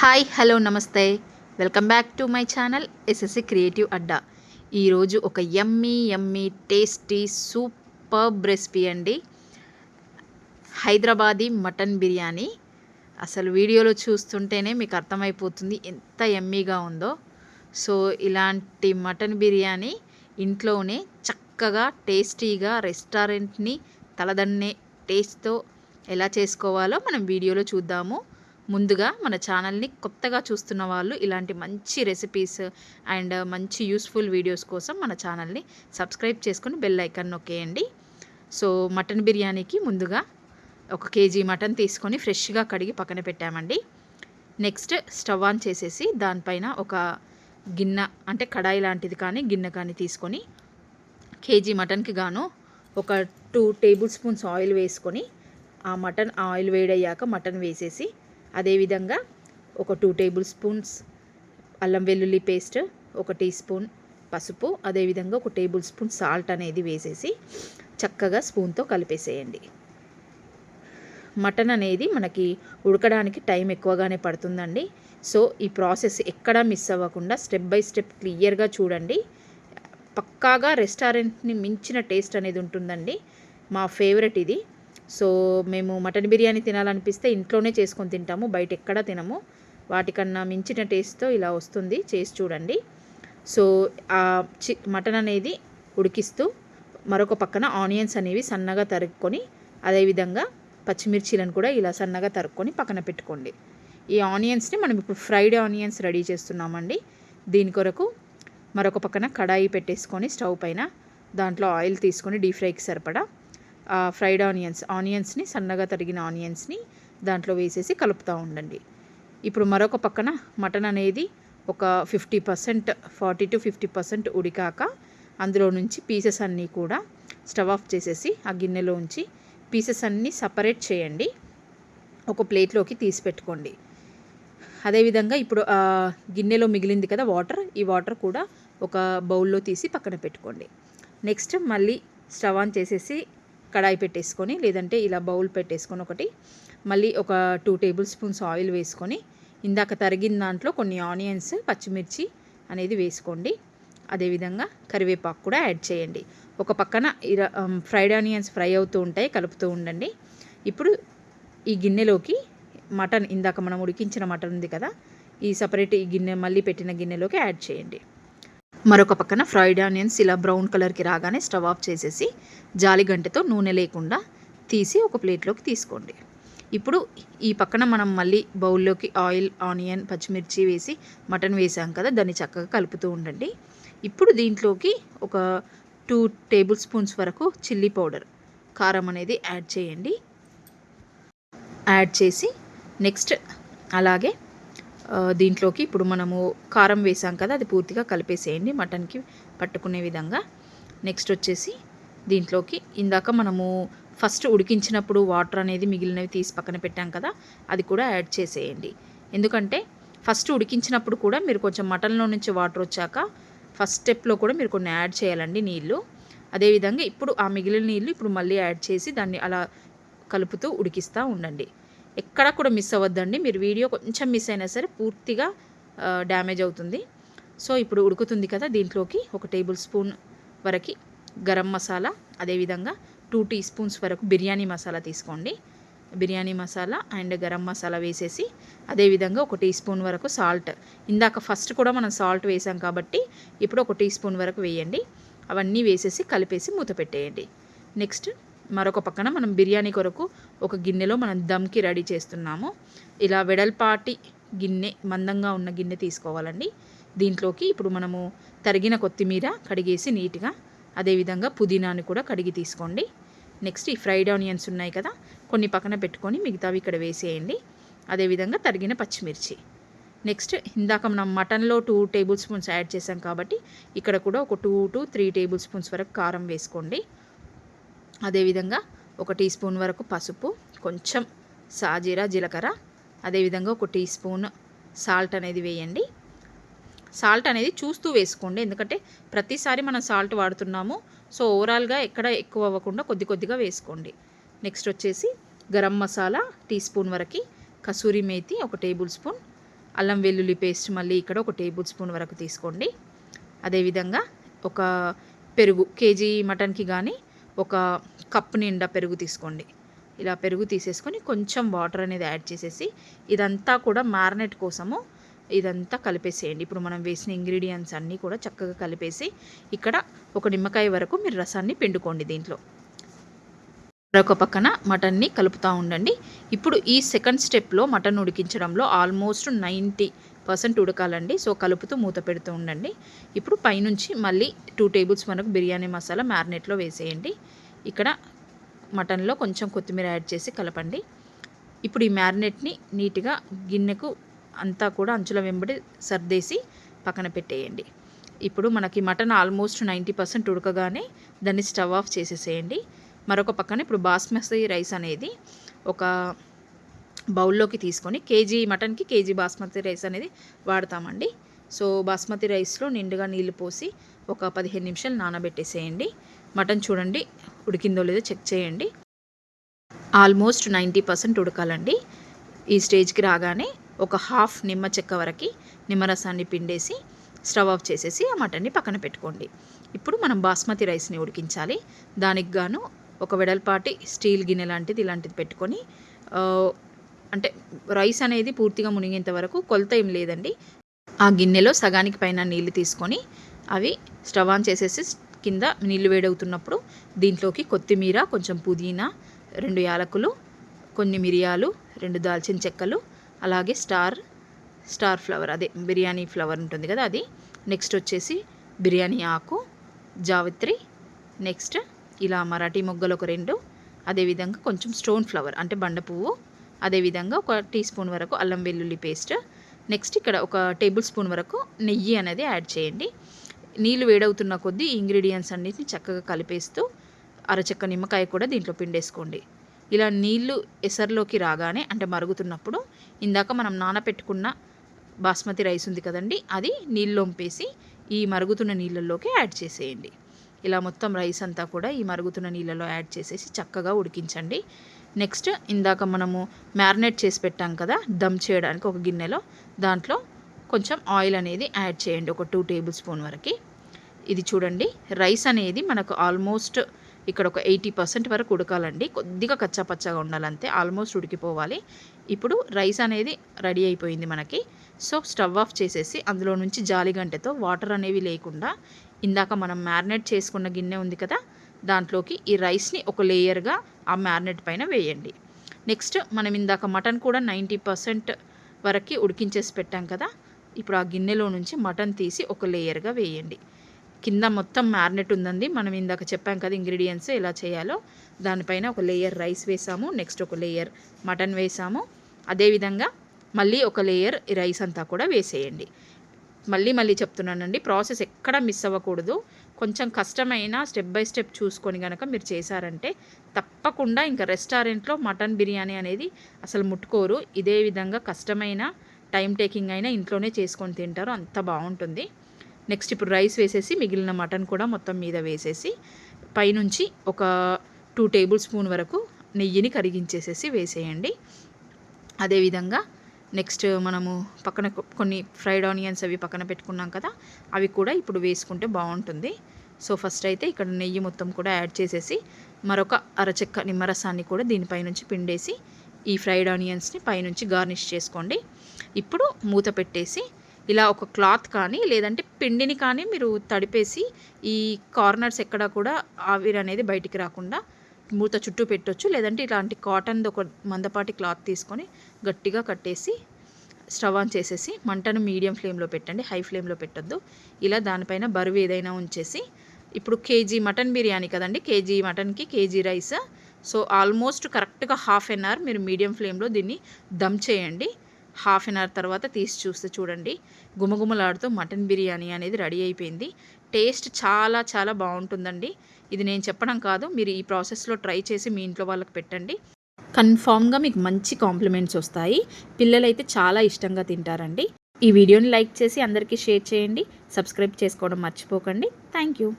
Hi hello నమస్తే. Welcome back to my channel SSC creative అడ్డా. ఈరోజు ఒక yummy yummy tasty superb recipe అండి. Hyderabadi mutton biryani. అసలు వీడియోలో చూస్తుంటేనే మీకు అర్థమైపోతుంది ఎంత యమ్మీగా ఉందో. సో ఇలాంటి మటన్ బిర్యానీ ఇంట్లోనే చక్కగా టేస్టీగా రెస్టారెంట్ని తలదన్నే టేస్ట్తో ఎలా చేసుకోవాలో మనం వీడియోలో చూద్దాము. ముందుగా మన ఛానల్ని కొత్తగా చూస్తున్న వాళ్ళు ఇలాంటి మంచి రెసిపీస్ అండ్ మంచి యూస్ఫుల్ వీడియోస్ కోసం మన ఛానల్ని సబ్స్క్రైబ్ చేసుకొని బెల్ ఐకాన్ నొక్కేయండి. సో మటన్ బిర్యానీకి ముందుగా ఒక కేజీ మటన్ తీసుకొని ఫ్రెష్గా కడిగి పక్కన పెట్టామండి. నెక్స్ట్ స్టవ్ ఆన్ చేసేసి దానిపైన ఒక గిన్నె అంటే కడాయి లాంటిది కానీ గిన్నె కానీ తీసుకొని కేజీ మటన్కి గాను ఒక టూ టేబుల్ స్పూన్స్ ఆయిల్ వేసుకొని ఆ మటన్ ఆయిల్ వేడయ్యాక మటన్ వేసేసి అదేవిధంగా ఒక టూ టేబుల్ స్పూన్స్ అల్లం వెల్లుల్లి పేస్ట్ ఒక టీ స్పూన్ పసుపు అదేవిధంగా ఒక టేబుల్ స్పూన్ సాల్ట్ అనేది వేసేసి చక్కగా స్పూన్తో కలిపేసేయండి. మటన్ అనేది మనకి ఉడకడానికి టైం ఎక్కువగానే పడుతుందండి. సో ఈ ప్రాసెస్ ఎక్కడా మిస్ అవ్వకుండా స్టెప్ బై స్టెప్ క్లియర్గా చూడండి. పక్కాగా రెస్టారెంట్ని మించిన టేస్ట్ అనేది ఉంటుందండి. మా ఫేవరెట్ ఇది. సో మేము మటన్ బిర్యానీ తినాలనిపిస్తే ఇంట్లోనే చేసుకొని తింటాము బయట ఎక్కడా తినము. వాటికన్నా మించిన టేస్ట్తో ఇలా వస్తుంది చేసి చూడండి. సో ఆ చి మటన్ అనేది ఉడికిస్తూ మరొక పక్కన ఆనియన్స్ అనేవి సన్నగా తరుక్కొని అదేవిధంగా పచ్చిమిర్చీలను కూడా ఇలా సన్నగా తరుక్కొని పక్కన పెట్టుకోండి. ఈ ఆనియన్స్ని మనం ఇప్పుడు ఫ్రైడ్ ఆనియన్స్ రెడీ చేస్తున్నామండి. దీని కొరకు మరొక పక్కన కడాయి పెట్టేసుకొని స్టవ్ పైన దాంట్లో ఆయిల్ తీసుకొని డీప్ ఫ్రైకి సరిపడా ఫ్రైడ్ ఆనియన్స్ ఆనియన్స్ని సన్నగా తరిగిన ఆనియన్స్ని దాంట్లో వేసేసి కలుపుతూ ఉండండి. ఇప్పుడు మరొక పక్కన మటన్ అనేది ఒక fifty percent forty to fifty percent ఉడికాక అందులో నుంచి పీసెస్ అన్నీ కూడా స్టవ్ ఆఫ్ చేసేసి ఆ గిన్నెలో ఉంచి పీసెస్ అన్నీ సపరేట్ చేయండి. ఒక ప్లేట్లోకి తీసి పెట్టుకోండి. అదేవిధంగా ఇప్పుడు గిన్నెలో మిగిలింది కదా వాటర్ ఈ వాటర్ కూడా ఒక బౌల్లో తీసి పక్కన పెట్టుకోండి. నెక్స్ట్ మళ్ళీ స్టవ్ ఆన్ చేసేసి కడాయి పెట్టేసుకొని లేదంటే ఇలా బౌల్ పెట్టేసుకొని ఒకటి మళ్ళీ ఒక టూ టేబుల్ స్పూన్స్ ఆయిల్ వేసుకొని ఇందాక తరిగిన దాంట్లో కొన్ని ఆనియన్స్ పచ్చిమిర్చి అనేది వేసుకోండి. అదేవిధంగా కరివేపాకు కూడా యాడ్ చేయండి. ఒక పక్కన ఇర ఫ్రైడ్ ఆనియన్స్ ఫ్రై అవుతూ ఉంటాయి కలుపుతూ ఉండండి. ఇప్పుడు ఈ గిన్నెలోకి మటన్ ఇందాక మనం ఉడికించిన మటన్ ఉంది కదా ఈ సపరేట్ ఈ గిన్నె మళ్ళీ పెట్టిన గిన్నెలోకి యాడ్ చేయండి. మరొక పక్కన ఫ్రైడ్ ఆనియన్స్ ఇలా బ్రౌన్ కలర్కి రాగానే స్టవ్ ఆఫ్ చేసేసి జాలి గంటతో నూనె లేకుండా తీసి ఒక ప్లేట్లోకి తీసుకోండి. ఇప్పుడు ఈ పక్కన మనం మళ్ళీ బౌల్లోకి ఆయిల్ ఆనియన్ పచ్చిమిర్చి వేసి మటన్ వేసాం కదా దాన్ని చక్కగా కలుపుతూ ఉండండి. ఇప్పుడు దీంట్లోకి ఒక టూ టేబుల్ స్పూన్స్ వరకు చిల్లీ పౌడర్ కారం అనేది యాడ్ చేయండి. యాడ్ చేసి నెక్స్ట్ అలాగే దీంట్లోకి ఇప్పుడు మనము కారం వేసాం కదా అది పూర్తిగా కలిపేసేయండి మటన్కి పట్టుకునే విధంగా. నెక్స్ట్ వచ్చేసి దీంట్లోకి ఇందాక మనము ఫస్ట్ ఉడికించినప్పుడు వాటర్ అనేది మిగిలినవి తీసి పక్కన పెట్టాం కదా అది కూడా యాడ్ చేసేయండి. ఎందుకంటే ఫస్ట్ ఉడికించినప్పుడు కూడా మీరు కొంచెం మటన్లో నుంచి వాటర్ వచ్చాక ఫస్ట్ స్టెప్లో కూడా మీరు కొన్ని యాడ్ చేయాలండి నీళ్ళు. అదేవిధంగా ఇప్పుడు ఆ మిగిలిన నీళ్ళు ఇప్పుడు మళ్ళీ యాడ్ చేసి దాన్ని అలా కలుపుతూ ఉడికిస్తూ ఉండండి. ఎక్కడా కూడా మిస్ అవ్వద్దండి. మీరు వీడియో కొంచెం మిస్ అయినా సరే పూర్తిగా డ్యామేజ్ అవుతుంది. సో ఇప్పుడు ఉడుకుతుంది కదా దీంట్లోకి ఒక టేబుల్ స్పూన్ వరకు గరం మసాలా అదేవిధంగా టూ టీ స్పూన్స్ వరకు బిర్యానీ మసాలా తీసుకోండి. బిర్యానీ మసాలా అండ్ గరం మసాలా వేసేసి అదేవిధంగా ఒక టీ స్పూన్ వరకు సాల్ట్ ఇందాక ఫస్ట్ కూడా మనం సాల్ట్ వేసాం కాబట్టి ఇప్పుడు ఒక టీ స్పూన్ వరకు వేయండి. అవన్నీ వేసేసి కలిపేసి మూత పెట్టేయండి. నెక్స్ట్ మరొక పక్కన మనం బిర్యానీ కొరకు ఒక గిన్నెలో మనం దమ్కి రెడీ చేస్తున్నాము. ఇలా వెడల్పాటి గిన్నె మందంగా ఉన్న గిన్నె తీసుకోవాలండి. దీంట్లోకి ఇప్పుడు మనము తరిగిన కొత్తిమీర కడిగేసి నీట్గా అదేవిధంగా పుదీనాని కూడా కడిగి తీసుకోండి. నెక్స్ట్ ఈ ఫ్రైడ్ ఆనియన్స్ ఉన్నాయి కదా కొన్ని పక్కన పెట్టుకొని మిగతావి ఇక్కడ వేసేయండి. అదేవిధంగా తరిగిన పచ్చిమిర్చి. నెక్స్ట్ ఇందాక మనం మటన్లో టూ టేబుల్ స్పూన్స్ యాడ్ చేసాం కాబట్టి ఇక్కడ కూడా ఒక two to three tablespoons వరకు కారం వేసుకోండి. అదేవిధంగా ఒక టీ స్పూన్ వరకు పసుపు కొంచెం సాజీరా జీలకర్ర. అదేవిధంగా ఒక టీ స్పూన్ సాల్ట్ అనేది వేయండి. సాల్ట్ అనేది చూస్తూ వేసుకోండి. ఎందుకంటే ప్రతిసారి మనం సాల్ట్ వాడుతున్నాము. సో ఓవరాల్గా ఎక్కడ ఎక్కువ అవ్వకుండా కొద్ది కొద్దిగా వేసుకోండి. నెక్స్ట్ వచ్చేసి గరం మసాలా టీ స్పూన్ వరకు కసూరి మేతి ఒక టేబుల్ స్పూన్ అల్లం వెల్లుల్లి పేస్ట్ మళ్ళీ ఇక్కడ ఒక టేబుల్ స్పూన్ వరకు తీసుకోండి. అదేవిధంగా ఒక పెరుగు కేజీ మటన్కి కానీ ఒక కప్పు నిండా పెరుగు తీసుకోండి. ఇలా పెరుగు తీసేసుకొని కొంచెం వాటర్ అనేది యాడ్ చేసేసి ఇదంతా కూడా మ్యారినేట్ కోసము ఇదంతా కలిపేసేయండి. ఇప్పుడు మనం వేసిన ఇంగ్రీడియంట్స్ అన్నీ కూడా చక్కగా కలిపేసి ఇక్కడ ఒక నిమ్మకాయ వరకు మీరు రసాన్ని పిండుకోండి దీంట్లో. మరొక పక్కన మటన్ని కలుపుతూ ఉండండి. ఇప్పుడు ఈ సెకండ్ స్టెప్లో మటన్ ఉడికించడంలో ఆల్మోస్ట్ నైంటీ పర్సెంట్ ఉడకాలండి. సో కలుపుతూ మూత పెడుతూ ఉండండి. ఇప్పుడు పైనుంచి మళ్ళీ టూ టేబుల్స్ మనకు బిర్యానీ మసాలా మ్యారినేట్లో వేసేయండి. ఇక్కడ మటన్లో కొంచెం కొత్తిమీర యాడ్ చేసి కలపండి. ఇప్పుడు ఈ మ్యారినేట్ని నీట్గా గిన్నెకు అంతా కూడా అంచుల వెంబడి సర్దేసి పక్కన పెట్టేయండి. ఇప్పుడు మనకి మటన్ ఆల్మోస్ట్ నైంటీ పర్సెంట్ ఉడకగానే దాన్ని స్టవ్ ఆఫ్ చేసేసేయండి. మరొక పక్కన ఇప్పుడు బాస్మతి రైస్ అనేది ఒక బౌల్లోకి తీసుకొని కేజీ మటన్కి కేజీ బాస్మతి రైస్ అనేది వాడతామండి. సో బాస్మతి రైస్లో నిండుగా నీళ్ళు పోసి ఒక పదిహేను నిమిషాలు నానబెట్టేసేయండి. మటన్ చూడండి ఉడికిందో లేదో చెక్ చేయండి. ఆల్మోస్ట్ నైంటీ పర్సెంట్ ఉడకాలండి. ఈ స్టేజ్కి రాగానే ఒక హాఫ్ నిమ్మ చెక్క వరకు నిమ్మరసాన్ని పిండేసి స్టవ్ ఆఫ్ చేసేసి ఆ మటన్ని పక్కన పెట్టుకోండి. ఇప్పుడు మనం బాస్మతి రైస్ని ఉడికించాలి. దానికి గాను ఒక వెడల్పాటి స్టీల్ గిన్నె లాంటిది ఇలాంటిది పెట్టుకొని అంటే రైస్ అనేది పూర్తిగా మునిగేంత వరకు కొలత ఏం లేదండి. ఆ గిన్నెలో సగానికి పైన నీళ్ళు తీసుకొని అవి స్టవ్ ఆన్ చేసేసి కింద నీళ్ళు వేడవుతున్నప్పుడు దీంట్లోకి కొత్తిమీర కొంచెం పుదీనా రెండు యాలకులు కొన్ని మిరియాలు రెండు దాల్చిన చెక్కలు అలాగే స్టార్ స్టార్ ఫ్లవర్ అదే బిర్యానీ ఫ్లవర్ ఉంటుంది కదా అది. నెక్స్ట్ వచ్చేసి బిర్యానీ ఆకు జావిత్రి నెక్స్ట్ ఇలా మరాఠీ మొగ్గలు ఒక రెండు అదేవిధంగా కొంచెం స్టోన్ ఫ్లవర్ అంటే బండ పువ్వు అదేవిధంగా ఒక టీ స్పూన్ వరకు అల్లం వెల్లుల్లి పేస్ట్ నెక్స్ట్ ఇక్కడ ఒక టేబుల్ స్పూన్ వరకు నెయ్యి అనేది యాడ్ చేయండి. నీళ్ళు వేడవుతున్న కొద్దీ ఇంగ్రీడియంట్స్ అన్నిటిని చక్కగా కలిపేస్తూ అరచెక్క నిమ్మకాయ కూడా దీంట్లో పిండేసుకోండి. ఇలా నీళ్ళు ఎసర్లోకి రాగానే అంటే మరుగుతున్నప్పుడు ఇందాక మనం నానపెట్టుకున్న బాస్మతి రైస్ ఉంది కదండి అది నీళ్ళొంపేసి ఈ మరుగుతున్న నీళ్ళల్లోకి యాడ్ చేసేయండి. ఇలా మొత్తం రైస్ అంతా కూడా ఈ మరుగుతున్న నీళ్ళలో యాడ్ చేసేసి చక్కగా ఉడికించండి. నెక్స్ట్ ఇందాక మనము మ్యారినేట్ చేసి పెట్టాం కదా దమ్ చేయడానికి ఒక గిన్నెలో దాంట్లో కొంచెం ఆయిల్ అనేది యాడ్ చేయండి ఒక టూ టేబుల్ స్పూన్ వరకు. ఇది చూడండి రైస్ అనేది మనకు ఆల్మోస్ట్ ఇక్కడ ఒక ఎయిటీ పర్సెంట్ వరకు ఉడకాలండి. కొద్దిగా కచ్చాపచ్చగా ఉండాలంతే ఆల్మోస్ట్ ఉడికిపోవాలి. ఇప్పుడు రైస్ అనేది రెడీ అయిపోయింది మనకి. సో స్టవ్ ఆఫ్ చేసేసి అందులో నుంచి జాలిగంటెతో వాటర్ అనేవి లేకుండా ఇందాక మనం మ్యారినేట్ చేసుకున్న గిన్నె ఉంది కదా దాంట్లోకి ఈ రైస్ని ఒక లేయర్గా ఆ మ్యారినేట్ పైన వేయండి. నెక్స్ట్ మనం ఇందాక మటన్ కూడా నైంటీ పర్సెంట్ వరకు ఉడికించేసి పెట్టాం కదా ఇప్పుడు ఆ గిన్నెలో నుంచి మటన్ తీసి ఒక లేయర్గా వేయండి. కింద మొత్తం మ్యారినేట్ ఉందండి. మనం ఇందాక చెప్పాం కదా ఇంగ్రీడియంట్స్ ఎలా చేయాలో. దానిపైన ఒక లేయర్ రైస్ వేసాము. నెక్స్ట్ ఒక లేయర్ మటన్ వేసాము. అదేవిధంగా మళ్ళీ ఒక లేయర్ రైస్ అంతా కూడా వేసేయండి. మళ్ళీ మళ్ళీ చెప్తున్నానండి ప్రాసెస్ ఎక్కడ మిస్ అవ్వకూడదు. కొంచెం కష్టమైన స్టెప్ బై స్టెప్ చూసుకొని కనుక మీరు చేశారంటే తప్పకుండా ఇంకా రెస్టారెంట్లో మటన్ బిర్యానీ అనేది అసలు ముట్టుకోరు. ఇదే విధంగా కష్టమైన టైం టేకింగ్ అయినా ఇంట్లోనే చేసుకొని తింటారు. అంత బాగుంటుంది. నెక్స్ట్ ఇప్పుడు రైస్ వేసేసి మిగిలిన మటన్ కూడా మొత్తం మీద వేసేసి పైనుంచి ఒక టూ టేబుల్ స్పూన్ వరకు నెయ్యిని కరిగించేసేసి వేసేయండి. అదేవిధంగా నెక్స్ట్ మనము పక్కన కొన్ని ఫ్రైడ్ ఆనియన్స్ అవి పక్కన పెట్టుకున్నాం కదా అవి కూడా ఇప్పుడు వేసుకుంటే బాగుంటుంది. సో ఫస్ట్ అయితే ఇక్కడ నెయ్యి మొత్తం కూడా యాడ్ చేసేసి మరొక అరచెక్క నిమ్మరసాన్ని కూడా దీనిపై నుంచి పిండేసి ఈ ఫ్రైడ్ ఆనియన్స్ని పైనుంచి గార్నిష్ చేసుకోండి. ఇప్పుడు మూత పెట్టేసి ఇలా ఒక క్లాత్ కానీ లేదంటే పిండిని కానీ మీరు తడిపేసి ఈ కార్నర్స్ ఎక్కడ కూడా ఆవిరి అనేది బయటికి రాకుండా మూత చుట్టూ పెట్టొచ్చు. లేదంటే ఇలాంటి కాటన్ ఒక మందపాటి క్లాత్ తీసుకొని గట్టిగా కట్టేసి స్టవ్ ఆన్ చేసేసి మంటను మీడియం ఫ్లేమ్లో పెట్టండి. హై ఫ్లేమ్లో పెట్టొద్దు. ఇలా దానిపైన బరువు ఏదైనా ఉంచేసి ఇప్పుడు కేజీ మటన్ బిర్యానీ కదండి కేజీ మటన్కి కేజీ రైస్. సో ఆల్మోస్ట్ కరెక్ట్గా హాఫ్ అన్ అవర్ మీరు మీడియం ఫ్లేమ్లో దీన్ని దమ్ చేయండి. హాఫ్ అన్ అవర్ తర్వాత తీసి చూస్తే చూడండి. గుమగుమలాడుతూ మటన్ బిర్యానీ అనేది రెడీ అయిపోయింది. టేస్ట్ చాలా చాలా బాగుంటుందండి. ఇది నేను చెప్పడం కాదు మీరు ఈ ప్రాసెస్లో ట్రై చేసి మీ ఇంట్లో వాళ్ళకి పెట్టండి. కన్ఫామ్గా మీకు మంచి కాంప్లిమెంట్స్ వస్తాయి. పిల్లలైతే చాలా ఇష్టంగా తింటారండి. ఈ వీడియోని లైక్ చేసి అందరికీ షేర్ చేయండి. సబ్స్క్రైబ్ చేసుకోవడం మర్చిపోకండి. Thank you.